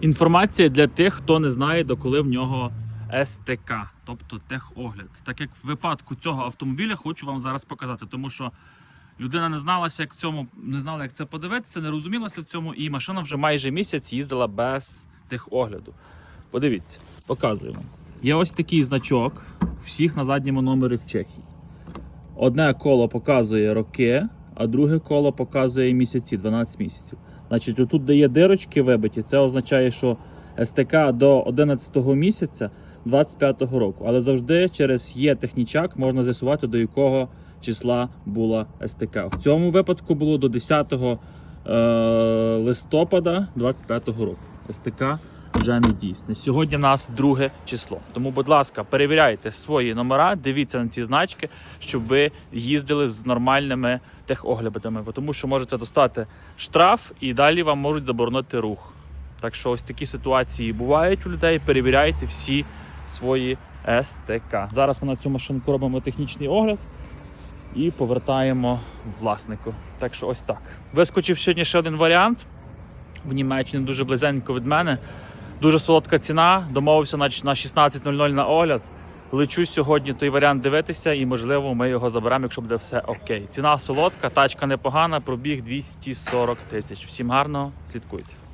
Інформація для тих, хто не знає, доколи в нього СТК, тобто техогляд. Так як в випадку цього автомобіля хочу вам зараз показати, тому що людина не зналася, як цьому, не знала, як це подивитися, не розумілася в цьому, і машина вже майже місяць їздила без техогляду. Подивіться, показую вам. Є ось такий значок всіх на задньому номері в Чехії. Одне коло показує роки, а друге коло показує місяці, 12 місяців. Значить, отут, де є дирочки вибиті, це означає, що СТК до 11 місяця 25-го року. Але завжди через є технічак можна з'ясувати, до якого числа була СТК. В цьому випадку було до 10 е, листопада 25-го року. СТК вже не дійсне. Сьогодні в нас друге число. Тому, будь ласка, перевіряйте свої номера, дивіться на ці значки, щоб ви їздили з нормальними техоглядами, тому що можете достати штраф і далі вам можуть заборонити рух. Так що ось такі ситуації бувають у людей. Перевіряйте всі свої СТК. Зараз ми на цю машинку робимо технічний огляд і повертаємо власнику. Так що ось так. Вискочив сьогодні ще один варіант. В Німеччині дуже близенько від мене. Дуже солодка ціна. Домовився на на 16.00 на огляд. Лечу сьогодні той варіант дивитися, і можливо ми його заберемо, якщо буде все окей. Ціна солодка, тачка непогана, пробіг 240 тисяч. Всім гарного, слідкуйте.